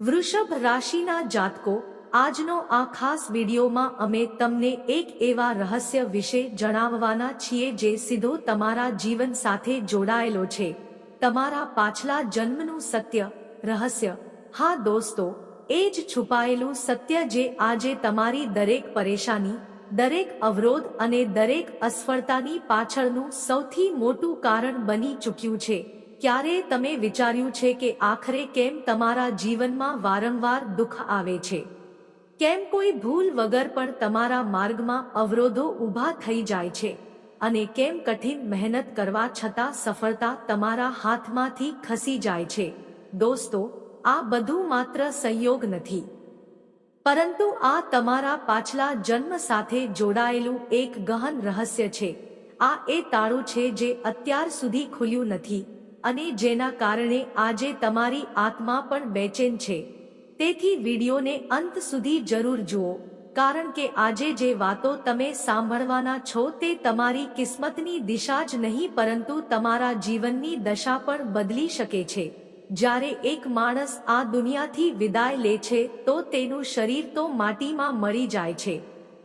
વૃષભ રાશિના જાતકો, આજનો આ ખાસ વિડીયોમાં અમે તમને એક એવા રહસ્ય વિશે જણાવવાના છીએ જે સીધો તમારા જીવન સાથે જોડાયેલો છે. તમારા પાછલા જન્મનું સત્ય, રહસ્ય. હા દોસ્તો, એ જ છુપાયેલું સત્ય જે આજે તમારી દરેક પરેશાની, દરેક અવરોધ અને દરેક અસફળતાની પાછળનું સૌથી મોટું કારણ બની ચૂક્યું છે. ક્યારે તમે વિચાર્યું છે કે આખરે કેમ તમારા જીવનમાં વારંવાર દુઃખ આવે છે? કેમ કોઈ ભૂલ વગર પણ તમારા માર્ગમાં અવરોધો ઊભા થઈ જાય છે? અને કેમ કઠિન મહેનત કરવા છતાં સફળતા તમારા હાથમાંથી ખસી જાય છે? દોસ્તો, આ બધું માત્ર સંયોગ નથી. પરંતુ આ તમારા પાછલા જન્મ સાથે જોડાયેલું એક ગહન રહસ્ય છે. આ એ તાળું છે જે અત્યાર સુધી ખુલ્યું નથી. અને જેના કારણે આજે તમારી આત્મા પણ બેચેન છે. તેથી વિડીયોને અંત સુધી જરૂર જુઓ, કારણ કે આજે જે વાતો તમે સાંભળવાના છો તે તમારી કિસ્મતની દિશા જ નહીં પરંતુ તમારા જીવનની દશા પણ બદલી શકે છે. જ્યારે એક માણસ આ દુનિયાથી વિદાય લે છે, તો તેનું શરીર તો માટીમાં મળી જાય છે.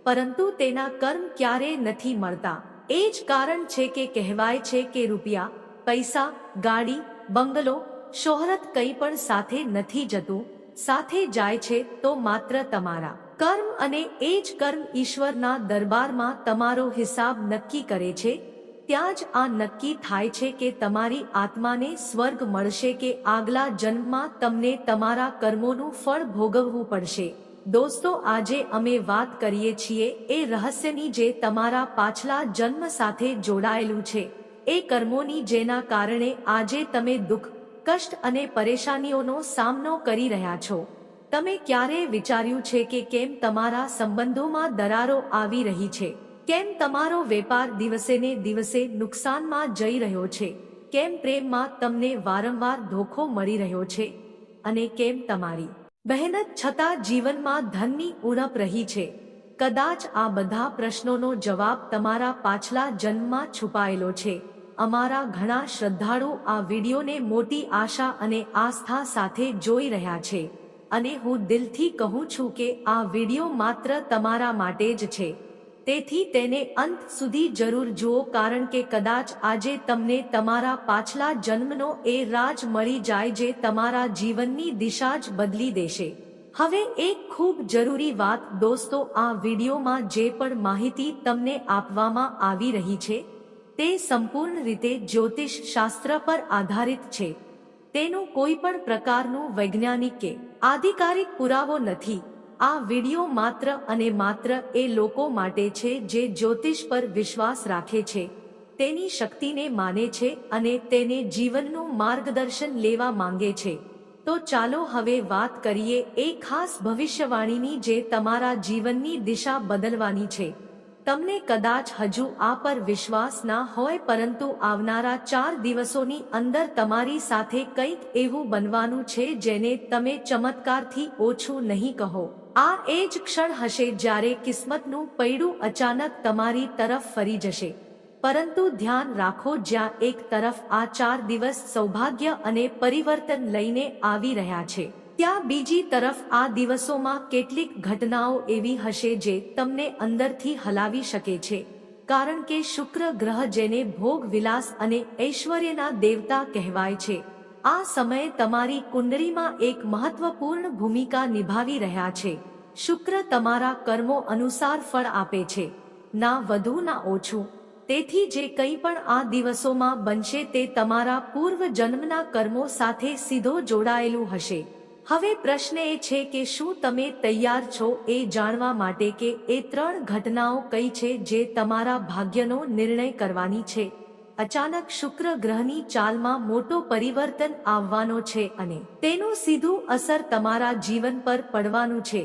પરંતુ તેના કર્મ ક્યારે નથી મળતા. એ જ કારણ છે કે કહેવાય છે કે રૂપિયા, પૈસા ગાડી, બંગલો, શોહરત કંઈ પણ સાથે નથી જતું, સાથે જાય છે તો માત્ર તમારા. કર્મ અને એ જ કર્મ ઈશ્વરના દરબારમાં તમારો હિસાબ નક્કી કરે છે, ત્યાં જ આ નક્કી થાય છે કે તમારી આત્માને સ્વર્ગ મળશે કે આગલા જન્મમાં તમને તમારા કર્મોનું ફળ ભોગવવું પડશે. દોસ્તો, આજે અમે વાત કરીએ છીએ એ રહસ્યની જે તમારા પાછલા જન્મ સાથે જોડાયેલું છે. એ કર્મોની જેના કારણે આજે તમે દુઃખ, કષ્ટ અને પરેશાનીઓનો સામનો કરી રહ્યા છો. તમે ક્યારે વિચાર્યું છે કે કેમ તમારા સંબંધોમાં દરારો આવી રહી છે? કેમ તમારો વેપાર દિવસે ને દિવસે નુકસાનમાં જઈ રહ્યો છે? કેમ પ્રેમમાં તમને વારંવાર ધોખો મળી રહ્યો છે? અને કેમ તમારી મહેનત છતાં જીવનમાં ધનની ઉણપ રહી છે? કદાચ આ બધા પ્રશ્નોનો જવાબ તમારા પાછલા જન્મમાં છુપાયેલો છે. અમારા ઘણા શ્રદ્ધાળુ આ વિડીયોને મોટી આશા અને આસ્થા સાથે જોઈ રહ્યા છે. અને હું દિલથી કહું છું કે આ વીડિયો માત્ર તમારા માટે જ છે. તેથી તેને અંત સુધી જરૂર જુઓ કારણ કે કદાચ આજે તમને તમારા પાછલા જન્મનો એ રાજ મળી જાય જે તમારા જીવનની દિશા જ બદલી દેશે. હવે એક ખૂબ જરૂરી વાત દોસ્તો આ વિડીયોમાં જે પણ માહિતી તમને આપવામાં આવી રહી છે તે સંપૂર્ણ રીતે જ્યોતિષ શાસ્ત્ર પર આધારિત છે. તેનું કોઈ પણ પ્રકારનું વૈજ્ઞાનિક કે આધિકારિક પુરાવો નથી. આ વિડિયો માત્ર અને માત્ર એ લોકો માટે છે જે જ્યોતિષ પર વિશ્વાસ રાખે છે. તેની શક્તિને માને છે અને તેને જીવનનું માર્ગદર્શન લેવા માંગે છે. તો ચાલો હવે વાત કરીએ એ ખાસ ભવિષ્યવાણીની જે તમારા જીવનની દિશા બદલવાની છે. તમને કદાચ હજુ આ પર વિશ્વાસ ના હોય પરંતુ આવનારા ચાર દિવસોની અંદર તમારી સાથે કંઈક એવું બનવાનું છે જેને તમે ચમત્કારથી ઓછું નહીં કહો. આ એ જ ક્ષણ હશે જ્યારે કિસ્મતનું પૈડું અચાનક તમારી તરફ ફરી જશે. પરંતુ ધ્યાન રાખો જ્યાં એક તરફ આ ચાર દિવસ સૌભાગ્ય અને પરિવર્તન લઈને આવી રહ્યા છે. ત્યાં બીજી તરફ આ દિવસોમાં કેટલીક ઘટનાઓ એવી હશે જે તમને અંદરથી હલાવી શકે છે. કારણ કે શુક્ર ગ્રહ જેને ભોગ વિલાસ અને ઐશ્વર્યના દેવતા કહેવાય છે. આ સમયે તમારી કુંડળીમાં એક મહત્વપૂર્ણ ભૂમિકા નિભાવી રહ્યા છે. શુક્ર તમારા કર્મો અનુસાર ફળ આપે છે. ના વધુ, ના ઓછું. તેથી જે કંઈ પણ આ દિવસોમાં બનશે તે તમારા પૂર્વ જન્મના કર્મો સાથે સીધો જોડાયેલું હશે. હવે પ્રશ્ન એ છે કે શું તમે તૈયાર છો એ જાણવા માટે કે એ ત્રણ ઘટનાઓ કઈ છે જે તમારા ભાગ્યનો નિર્ણય કરવાની છે? અચાનક શુક્ર ગ્રહની ચાલમાં મોટો પરિવર્તન આવવાનો છે અને તેનું સીધું અસર તમારા જીવન પર પડવાનું છે.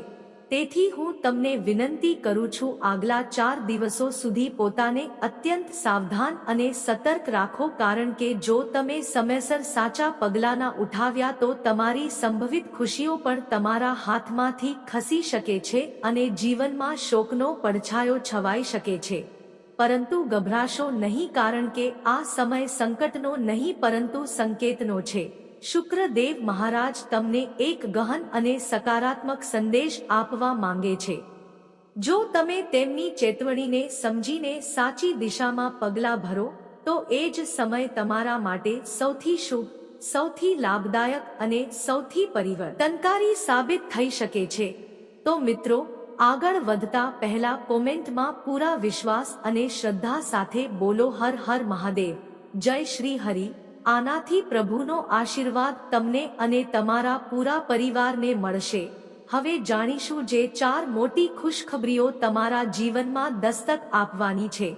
તેથી હું તમને વિનંતી કરું છું આગલા ચાર દિવસો સુધી પોતાને અત્યંત સાવધાન અને સતર્ક રાખો કારણ કે જો તમે સમયસર સાચા પગલાના ઉઠાવ્યા તો તમારી સંભવિત ખુશીઓ પણ તમારા હાથમાંથી ખસી શકે છે અને જીવનમાં શોકનો પડછાયો છવાઈ શકે છે. પરંતુ ગભરાશો નહીં કારણ કે આ સમય સંકટનો નહીં પરંતુ સંકેતનો છે. શુક્રદેવ મહારાજ તમને એક ગહન અને સકારાત્મક સંદેશ આપવા માંગે છે. જો તમે તેમની ચેતવણીને સમજીને સાચી દિશામાં પગલાં ભરો, તો એ જ સમય તમારા માટે સૌથી શુભ, સૌથી લાભદાયક અને સૌથી પરિવર્તનકારી સાબિત થઈ શકે છે. તો મિત્રો, આગળ વધતા પહેલા કોમેન્ટમાં પૂરા વિશ્વાસ અને શ્રદ્ધા સાથે બોલો હર હર મહાદેવ. જય શ્રી હરિ. આનાથી પ્રભુનો આશીર્વાદ તમને અને તમારા પૂરા પરિવારને મળશે. હવે જાણીશું જે ચાર મોટી ખુશખબરીઓ તમારા જીવનમાં દસ્તક આપવાની છે.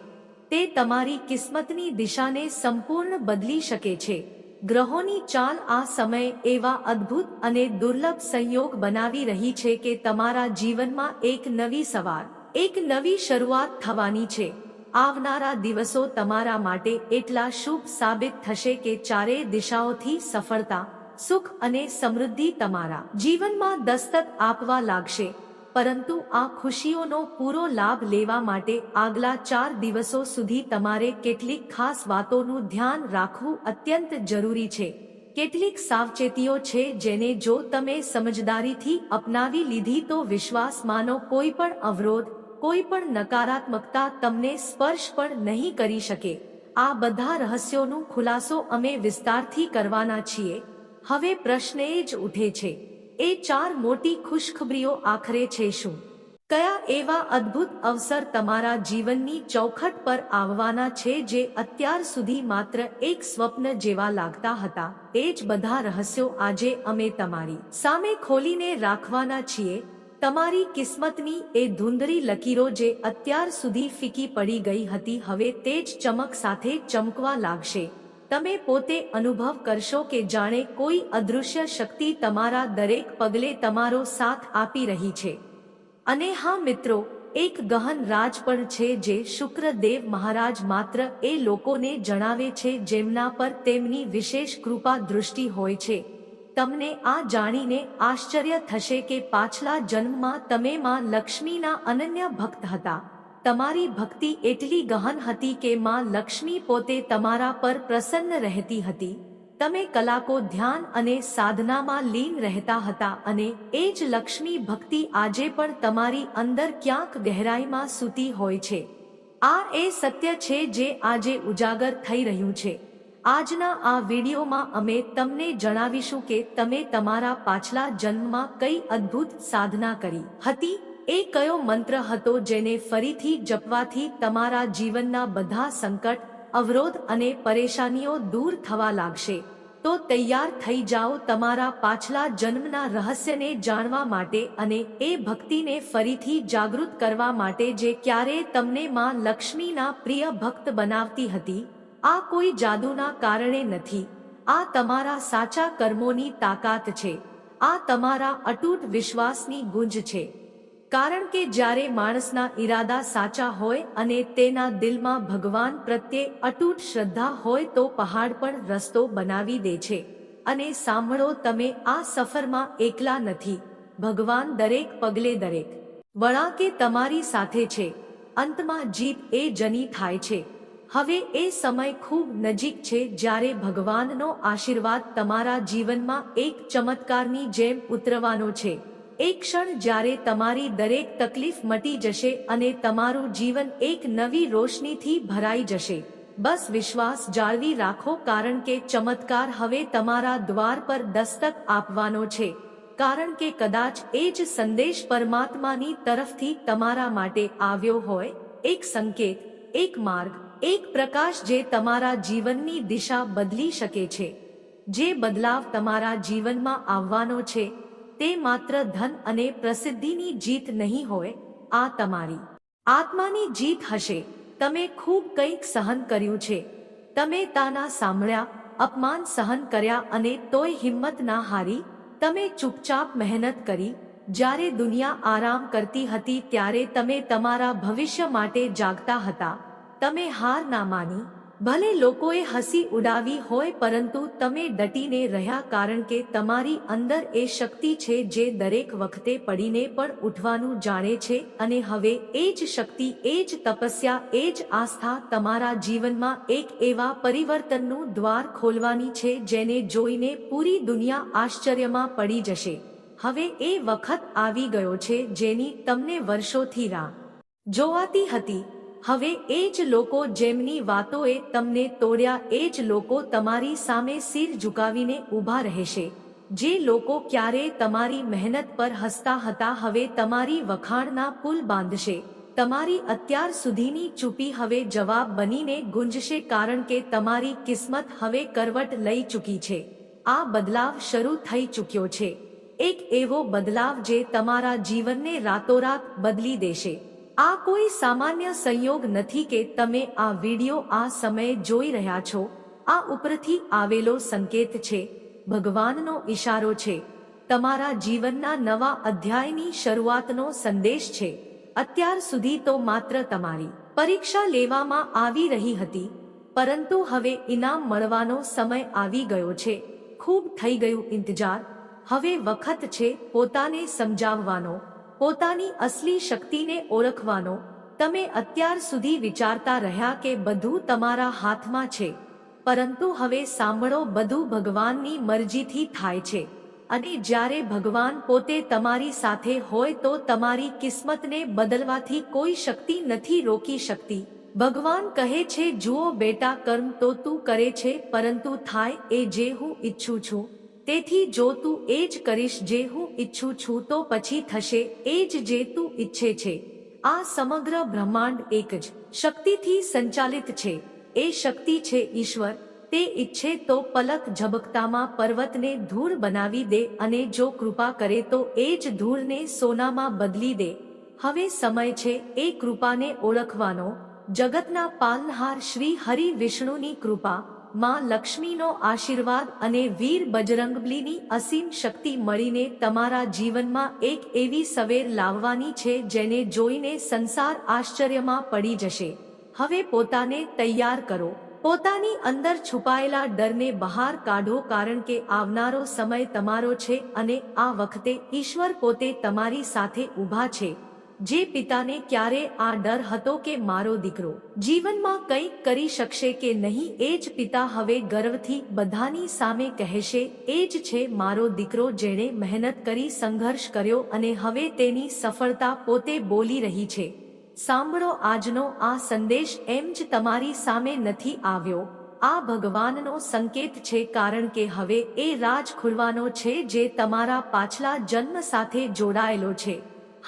તે તમારી કિસ્મતની દિશાને સંપૂર્ણ બદલી શકે છે. ગ્રહોની ચાલ આ સમયે એવા અદ્ભુત અને દુર્લભ સંયોગ બનાવી રહી છે કે તમારા જીવનમાં એક નવી સવાર, એક નવી શરૂઆત થવાની છે. આવનારા દિવસો તમારા માટે એટલા શુભ સાબિત થશે કે ચારેય દિશાઓથી સફળતા, સુખ અને સમૃદ્ધિ તમારા જીવનમાં દસ્તક આપવા લાગશે. પરંતુ આ ખુશીઓનો પૂરો લાભ લેવા માટે આગલા ચાર દિવસો સુધી તમારે કેટલીક ખાસ વાતોનું ધ્યાન રાખવું અત્યંત જરૂરી છે. કેટલીક સાવચેતીઓ છે જેને જો તમે સમજદારીથી અપનાવી લીધી તો વિશ્વાસમાંનો કોઈ પણ અવરોધ કોઈ પણ નકારાત્મકતા તમને સ્પર્શ પણ નહીં કરી શકે. આ બધા રહસ્યોનું ખુલાસો અમે વિસ્તારથી કરવાના છીએ. હવે પ્રશ્ન એ જ ઉઠે છે, એ ચાર મોટી ખુશખબરીઓ આખરે છે શું? કયા એવા અદ્ભુત અવસર તમારા જીવનની ચોખટ પર આવવાના છે જે અત્યાર સુધી માત્ર એક સ્વપ્ન જેવા લાગતા હતા? એ જ બધા રહસ્યો આજે અમે તમારી સામે ખોલીને રાખવાના છીએ. તમારી કિસ્મતની એ ધૂંધળી લકીરો જે અત્યાર સુધી ફીકી પડી ગઈ હતી, હવે તે જ ચમક સાથે ચમકવા લાગશે. તમે પોતે અનુભવ કરશો કે જાણે કોઈ અદૃશ્ય શક્તિ તમારા દરેક પગલે તમારો સાથ આપી રહી છે. અને હા મિત્રો, એક ગહન રાજ પણ છે જે શુક્રદેવ મહારાજ માત્ર એ લોકોને જણાવે છે જેમના પર તેમની વિશેષ કૃપા દૃષ્ટિ હોય છે. તમને આ જાણીને આશ્ચર્ય થશે કે પાછલા જન્મમાં તમે માં લક્ષ્મીના અનન્ય ભક્ત હતા. તમારી ભક્તિ એટલી ગહન હતી કે માં લક્ષ્મી પોતે તમારા પર પ્રસન્ન રહેતી હતી. તમે કલાકો ધ્યાન અને સાધનામાં લીન રહેતા હતા અને એ જ લક્ષ્મી ભક્તિ આજે પણ તમારી અંદર ક્યાંક ગહેરાઈમાં સૂતી હોય છે. આ એ સત્ય છે જે આજે ઉજાગર થઈ રહ્યું છે. આજના આ વિડીયોમાં અમે તમને જણાવીશું કે તમે તમારા પાછલા જન્મમાં કઈ અદ્ભુત સાધના કરી હતી? એ કયો મંત્ર હતો જેને ફરીથી જપવાથી તમારા જીવનના બધા સંકટ, અવરોધ અને પરેશાનીઓ દૂર થવા લાગશે? તો તૈયાર થઈ જાઓ તમારા પાછલા જન્મના રહસ્યને જાણવા માટે અને એ ભક્તિને ફરીથી જાગૃત કરવા માટે જે ક્યારે તમને માં લક્ષ્મીના પ્રિય ભક્ત બનાવતી હતી. આ કોઈ જાદુના કારણે નથી. આ તમારા સાચા કર્મોની તાકાત છે. આ તમારા અટૂટ વિશ્વાસની ગુંજ છે. કારણ કે જ્યારે માણસના ઈરાદા સાચા હોય અને તેના દિલમાં ભગવાન પ્રત્યે અટૂટ શ્રદ્ધા હોય તો પહાડ પણ રસ્તો બનાવી દે છે. અને સાંભળો, તમે આ સફરમાં એકલા નથી. ભગવાન દરેક પગલે દરેક. વળાકે તમારી સાથે છે. અંતમાં જીત એ જની થાય છે. હવે એ સમય ખૂબ નજીક છે જ્યારે ભગવાનનો આશીર્વાદ તમારા જીવનમાં એક ચમત્કારની જેમ ઉતરવાનો છે. એક ક્ષણ જ્યારે તમારી દરેક તકલીફ મટી જશે અને તમારું જીવન એક નવી રોશનીથી ભરાઈ જશે. બસ વિશ્વાસ જાળવી રાખો કારણ કે ચમત્કાર હવે તમારા દ્વાર પર દસ્તક આપવાનો છે. કારણ કે કદાચ એ જ સંદેશ પરમાત્માની તરફથી તમારા માટે આવ્યો હોય. એક સંકેત, એક માર્ગ એક પ્રકાશ જે તમારા જીવનની દિશા બદલી શકે છે. જે બદલાવ તમારા જીવનમાં આવવાનો છે, તે માત્ર ધન અને પ્રસિદ્ધિની જીત નહીં હોય, આ તમારી આત્માની જીત હશે. તમે ખૂબ કંઈક સહન કર્યું છે. તમે તાના સાંભળ્યા, અપમાન સહન કર્યા અને તોય હિંમત ના હારી. તમે ચૂપચાપ મહેનત કરી, જ્યારે દુનિયા આરામ કરતી હતી ત્યારે તમે તમારા ભવિષ્ય માટે જાગતા હતા. તમે હાર ના માની, ભલે લોકોએ હસી ઉડાવી હોય પરંતુ તમે ડટીને રહ્યા કારણ કે તમારી અંદર એ શક્તિ છે જે દરેક વખતે પડીને પણ ઉઠવાનું જાણે છે અને હવે એ જ શક્તિ, એ જ તપસ્યા, એ જ આસ્થા તમારા જીવનમાં એક એવા પરિવર્તનનું દ્વાર ખોલવાની છે જેને જોઈને પૂરી દુનિયા આશ્ચર્યમાં પડી જશે. હવે એ વખત આવી ગયો છે જેની તમને વર્ષોથી રાહ જોવાતી હતી. હવે એ જ લોકો જેમની વાતોએ તમને તોડ્યા, એ જ લોકો તમારી સામે સિર ઝુકાવીને ઊભા રહેશે. જે લોકો ક્યારેય તમારી મહેનત પર હસતા હતા, હવે તમારી વખાણના પુલ બાંધશે. તમારી અત્યાર સુધીની ચૂપી હવે જવાબ બનીને ગુંજશે કારણ કે તમારી કિસ્મત હવે કરવટ લઈ ચૂકી છે. આ બદલાવ શરૂ થઈ ચૂક્યો છે. એક એવો બદલાવ જે તમારા જીવનને રાતોરાત બદલી દેશે. આ કોઈ સામાન્ય સંયોગ નથી કે તમે આ વિડિયો આ સમયે જોઈ રહ્યા છો. આ ઉપરથી આવેલો સંકેત છે. ભગવાનનો ઈશારો છે. તમારા જીવનના નવા અધ્યાયની શરૂઆતનો સંદેશ છે. અત્યાર સુધી તો માત્ર તમારી પરીક્ષા લેવામાં આવી રહી હતી. પરંતુ હવે ઇનામ મળવાનો સમય આવી ગયો છે. ખૂબ થઈ ગયું ઇંતજાર. હવે વખત છે પોતાને સમજાવવાનો. પોતાની અસલી શક્તિને ઓળખવાનો તમે અત્યાર સુધી વિચારતા રહ્યા કે બધું તમારા હાથમાં છે. પરંતુ હવે સાંભળો, બધું ભગવાનની મરજીથી થાય છે. અને જ્યારે ભગવાન પોતે તમારી સાથે હોય તો તમારી કિસ્મતને બદલવાથી કોઈ શક્તિ નથી રોકી શકતી. ભગવાન કહે છે, જુઓ બેટા, કર્મ તો તું કરે છે, પરંતુ થાય એ જે હું ઈચ્છું છું. તેથી જો તું એ જ કરીશ જે હું ઈચ્છું છું તો પછી થશે એ જ જે તું ઈચ્છે છે. આ સમગ્ર બ્રહ્માંડ એક જ શક્તિથી સંચાલિત છે. એ શક્તિ છે ઈશ્વર. તે ઈચ્છે તો પલક ઝબકતામાં પર્વતને ધૂળ બનાવી દે અને જો કૃપા કરે તો એ જ ધૂળને સોનામાં બદલી દે. હવે સમય છે એ કૃપાને ઓળખવાનો. જગતના પાલનહાર શ્રી હરિ વિષ્ણુની કૃપા. માં લક્ષ્મીનો આશીર્વાદ અને વીર બજરંગબલીની અસીમ શક્તિ મળીને તમારા જીવનમાં એક એવી સવેર લાવવાની છે જેને જોઈને સંસાર આશ્ચર્યમાં પડી જશે. હવે પોતાને તૈયાર કરો. પોતાની અંદર છુપાયેલા ડરને બહાર કાઢો કારણ કે આવનારો સમય તમારો છે અને આ વખતે ઈશ્વર પોતે તમારી સાથે ઊભા છે. જે પિતાને ક્યારે આ ડર હતો કે મારો દીકરો જીવનમાં કંઈક કરી શકશે કે નહીં, એ જ પિતા હવે ગર્વથી બધાની સામે કહેશે, એ જ છે મારો દીકરો જેણે મહેનત કરી, સંઘર્ષ કર્યો અને હવે તેની સફળતા પોતે બોલી રહી છે. સાંભળો આજનો આ સંદેશ, એમ જ તમારી સામે નથી આવ્યો. આ ભગવાનનો સંકેત છે કારણ કે હવે એ રાજ ખુલવાનો છે જે તમારા પાછલા જન્મ સાથે જોડાયેલો છે.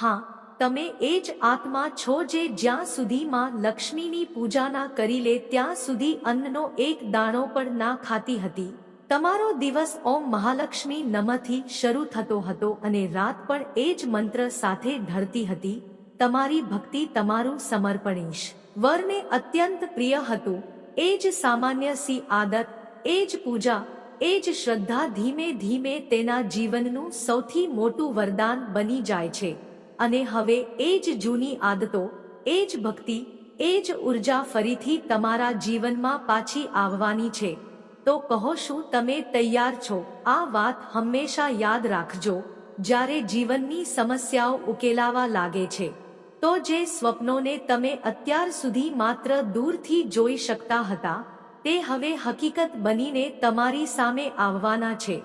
હા તમે એ જ આત્મા છો જે જ્યાં સુધી માં લક્ષ્મીની પૂજા ના કરી લે ત્યાં સુધી અન્નનો એક દાણો પણ ના ખાતી હતી. તમારો દિવસ ઓમ મહાલક્ષ્મી નમથી શરૂ થતો હતો અને રાત પણ એ જ મંત્ર સાથે ઢળતી હતી. તમારી ભક્તિ તમારું સમર્પણીશ. વરને અત્યંત પ્રિય હતું. એ જ સામાન્ય સી આદત, એ જ પૂજા, એ જ શ્રદ્ધા ધીમે ધીમે તેના જીવનનું સૌથી મોટું વરદાન બની જાય છે. અને હવે એ જ જૂની આદતો, એ જ ભક્તિ, એ જ ઊર્જા ફરીથી તમારા જીવનમાં પાછી આવવાની છે. તો કહો શું તમે તૈયાર છો? આ વાત હંમેશા યાદ રાખજો. જ્યારે જીવનની સમસ્યાઓ ઉકેલાવા લાગે છે, તો જે સ્વપ્નોને તમે અત્યાર સુધી માત્ર દૂરથી જોઈ શકતા હતા, તે હવે હકીકત બનીને તમારી સામે આવવાના છે.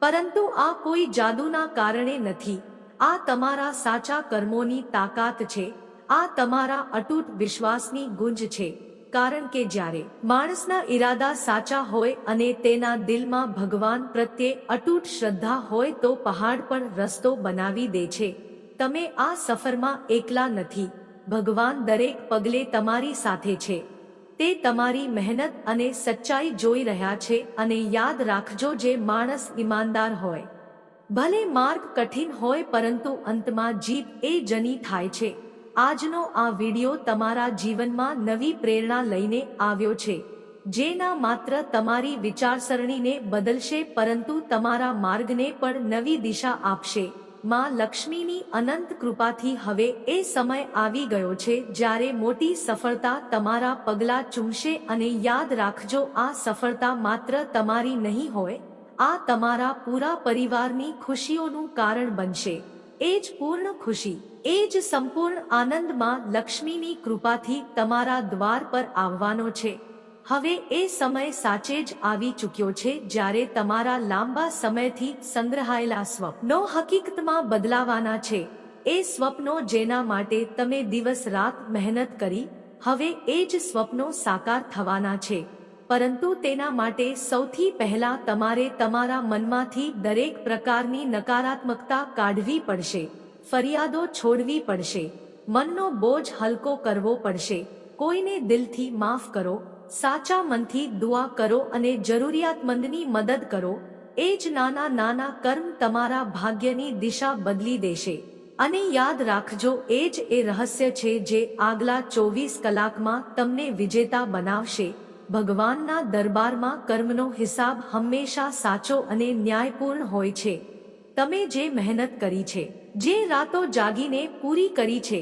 પરંતુ આ કોઈ જાદુના કારણે નથી. આ તમારા સાચા કર્મોની તાકાત છે. આ તમારા અતૂટ વિશ્વાસની ગુંજ છે. કારણ કે જ્યારે માણસના ઈરાદા સાચા હોય અને તેના દિલમાં ભગવાન પ્રત્યે અતૂટ શ્રદ્ધા હોય તો પહાડ પણ રસ્તો બનાવી દે છે. તમે આ સફરમાં એકલા નથી. ભગવાન દરેક પગલે તમારી સાથે છે. તે તમારી મહેનત અને સચ્ચાઈ જોઈ રહ્યા છે અને યાદ રાખજો જે માણસ ઈમાનદાર હોય. ભલે માર્ગ કઠિન હોય પરંતુ અંતમાં જીત એ જની થાય છે. આજનો આ વિડિયો તમારા જીવનમાં નવી પ્રેરણા લઈને આવ્યો છે. જેના માત્ર તમારી વિચારસરણીને બદલશે પરંતુ તમારા માર્ગને પણ નવી દિશા આપશે. માં લક્ષ્મીની અનંત કૃપાથી હવે એ સમય આવી ગયો છે જ્યારે મોટી સફળતા તમારા પગલા ચૂમશે અને યાદ રાખજો આ સફળતા માત્ર તમારી નહીં હોય આ તમારા પૂરા પરિવારની ખુશીઓનું કારણ બનશે. એ જ પૂર્ણ ખુશી, એ જ સંપૂર્ણ આનંદમાં લક્ષ્મીની કૃપાથી તમારા દ્વાર પર આવવાનો છે. હવે એ સમય સાચે જ આવી ચૂક્યો છે જ્યારે તમારા લાંબા સમયથી સંગ્રહાયેલા સ્વપ્નો હકીકતમાં બદલાવાના છે. એ સ્વપ્નો જેના માટે તમે દિવસ રાત મહેનત કરી, હવે એ જ સ્વપ્નો સાકાર થવાના છે. પરંતુ તેના માટે સૌથી પહેલા તમારે તમારા મનમાંથી દરેક પ્રકારની નકારાત્મકતા કાઢવી પડશે, ફરિયાદો છોડવી પડશે, મનનો બોજ હલકો કરવો પડશે. કોઈને દિલથી માફ કરો, સાચા મનથી દુઆ કરો અને જરૂરિયાતમંદની મદદ કરો. એ જ નાના નાના કર્મ તમારા ભાગ્યની દિશા બદલી દેશે. અને યાદ રાખજો, એ જ એ રહસ્ય છે જે આગલા ચોવીસ કલાકમાં તમને વિજેતા બનાવશે. ભગવાનના દરબારમાં કર્મનો હિસાબ હંમેશા સાચો અને ન્યાયપૂર્ણ હોય છે. તમે જે મહેનત કરી છે, જે રાતો જાગીને પૂરી કરી છે,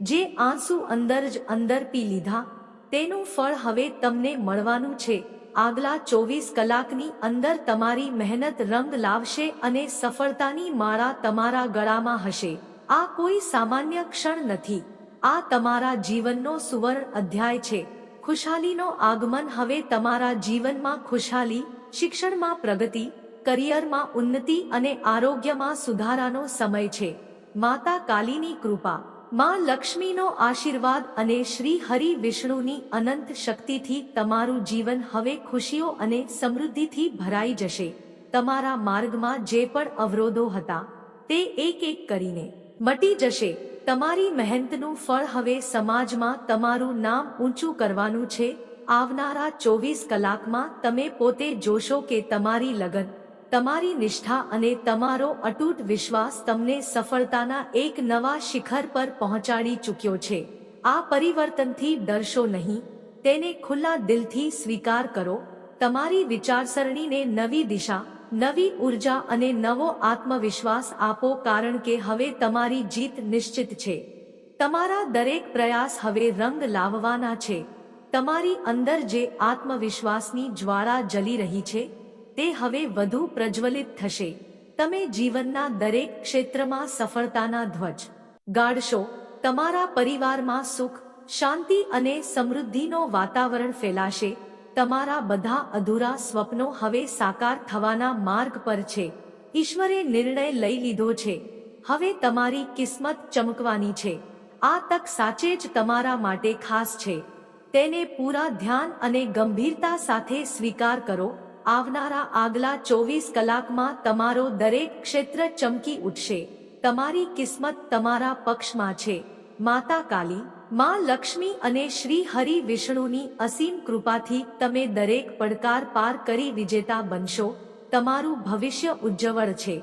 જે આંસુ અંદર જ અંદર પી લીધા, તેનું ફળ હવે તમને મળવાનું છે. આગલા ચોવીસ કલાકની અંદર તમારી મહેનત રંગ લાવશે અને સફળતાની માળા તમારા ગળામાં હશે. આ કોઈ સામાન્ય ક્ષણ નથી. આ તમારા જીવનનો સુવર્ણ અધ્યાય છે. ખુશાલીનો આગમન હવે તમારા જીવનમાં ખુશાલી, શિક્ષણમાં પ્રગતિ, કરિયરમાં ઉન્નતિ અને આરોગ્યમાં સુધારાનો સમય છે. માતા કાલીની કૃપા. માં લક્ષ્મીનો આશીર્વાદ અને શ્રી હરિ વિષ્ણુની અનંત શક્તિથી તમારું જીવન હવે ખુશીઓ અને સમૃદ્ધિથી ભરાઈ જશે. તમારા માર્ગમાં જે પણ અવરોધો હતા, તે એક એક કરીને મટી જશે. તમારી મહેનતનું ફળ હવે સમાજમાં તમારું નામ ઊંચું કરવાનું છે. આવનારા ચોવીસ કલાકમાં તમે પોતે જોશો કે તમારી લગન, તમારી નિષ્ઠા અને તમારો અટૂટ વિશ્વાસ તમને સફળતાના એક નવા શિખર પર પહોંચાડી ચૂક્યો છે. આ પરિવર્તનથી ડરશો નહીં. તેને ખુલ્લા દિલથી સ્વીકાર કરો. તમારી વિચારસરણીને નવી દિશા નવી ઊર્જા અને નવો આત્મવિશ્વાસ આપો કારણ કે હવે તમારી જીત નિશ્ચિત છે. તમારા દરેક પ્રયાસ હવે રંગ લાવવાના છે. તમારી અંદર જે આત્મવિશ્વાસની જ્વાળા જલી રહી છે, તે હવે વધુ પ્રજ્વલિત થશે. તમે જીવનના દરેક ક્ષેત્રમાં સફળતાના ધ્વજ ગાડશો તમારા પરિવારમાં સુખ, શાંતિ અને સમૃદ્ધિનો વાતાવરણ ફેલાશે. તમારા બધા અધૂરા સ્વપ્નો હવે સાકાર થવાના માર્ગ પર છે. ઈશ્વરે નિર્ણય લઈ લીધો છે. હવે તમારી કિસ્મત ચમકવાની છે. આ તક સાચે જ તમારા માટે ખાસ છે. તેને પૂરા ધ્યાન અને ગંભીરતા સાથે સ્વીકાર કરો. આવનારા આગલા ચોવીસ કલાકમાં તમારો દરેક ક્ષેત્ર ચમકી ઉઠશે. તમારી કિસ્મત તમારા પક્ષમાં છે. માતા કાલી, માં લક્ષ્મી અને શ્રી હરિ વિષ્ણુની અસીમ કૃપાથી તમે દરેક પડકાર પાર કરી વિજેતા બનશો, તમારું ભવિષ્ય ઉજ્જવળ છે.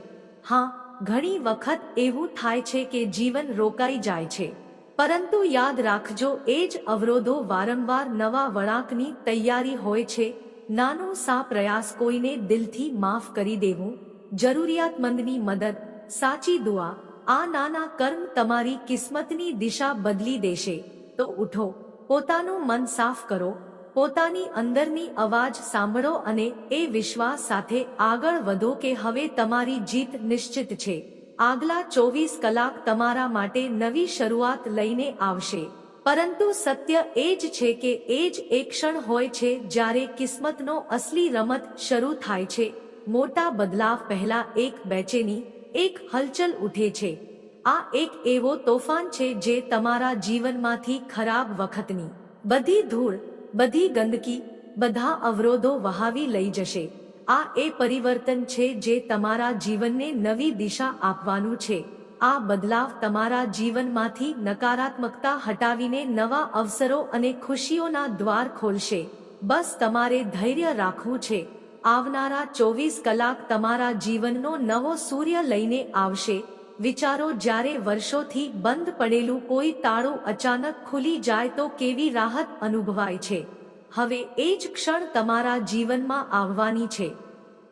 હા, ઘણી વખત એવું થાય છે કે જીવન રોકાઈ જાય છે. પરંતુ યાદ રાખજો, એ જ અવરોધો વારંવાર નવા વળાંકની તૈયારી હોય છે. નાનો સા પ્રયાસ કોઈને દિલથી માફ કરી દેવું, જરૂરિયાતમંદની મદદ, સાચી દુઆ આ નાના કર્મ તમારી કિસ્મતની દિશા બદલી દેશે. તો ઉઠો, પોતાનું મન સાફ કરો, પોતાની અંદરની અવાજ સાંભળો અને એ વિશ્વાસ સાથે આગળ વધો કે હવે તમારી જીત નિશ્ચિત છે. આગલા ચોવીસ કલાક તમારા માટે નવી શરૂઆત લઈને આવશે. પરંતુ સત્ય એ જ છે કે એ જ એક ક્ષણ હોય છે જ્યારે કિસ્મતનો અસલી રમત શરૂ થાય છે. મોટા બદલાવ પહેલા એક બેચેની એક હલચલ ઉઠે છે. આ એક એવો તોફાન છે જે તમારા જીવનમાંથી ખરાબ વખતની બધી ધૂળ, બધી ગંદકી, બધા અવરોધો વહાવી લઈ જશે. આ એ પરિવર્તન છે જે તમારા જીવનને નવી દિશા આપવાનું છે. આ બદલાવ તમારા જીવનમાંથી નકારાત્મકતા હટાવીને નવા અવસરો અને ખુશીઓના દ્વાર ખોલશે. બસ તમારે ધૈર્ય રાખવું છે. આવનારા ચોવીસ કલાક તમારા જીવનનો નવો સૂર્ય લઈને આવશે. વિચારો જ્યારે વર્ષોથી બંધ પડેલું કોઈ તાળું અચાનક ખુલી જાય તો કેવી રાહત અનુભવાય છે. હવે એ જ ક્ષણ તમારા જીવનમાં આવવાની છે.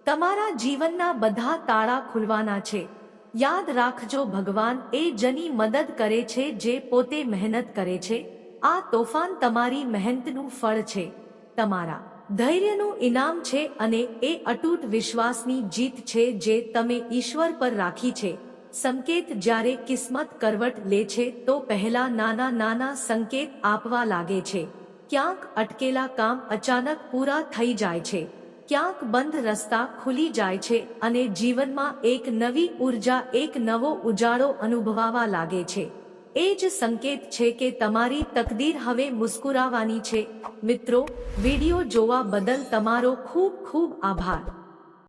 તમારા જીવનના બધા તાળા ખુલવાના છે. યાદ રાખજો ભગવાન, એ જની મદદ કરે છે જે પોતે મહેનત કરે છે. આ તોફાન તમારી મહેનતનું ફળ છે. તમારા ધૈર્યનું ઇનામ છે અને એ અતૂટ વિશ્વાસની જીત છે જે તમે ઈશ્વર પર રાખી છે. સંકેત જ્યારે કિસ્મત કરવટ લે છે તો પહેલા નાના નાના સંકેત આપવા લાગે છે. ક્યાંક અટકેલા કામ અચાનક પૂરા થઈ જાય છે. ક્યાંક બંધ રસ્તા ખુલી જાય છે અને જીવનમાં એક નવી ઊર્જા, એક નવો ઉજાળો અનુભવાવા લાગે છે. એ જ સંકેત છે કે તમારી તકદીર હવે મુસ્કુરાવાની છે. મિત્રો, વિડિયો જોવા બદલ તમારો ખૂબ ખૂબ આભાર.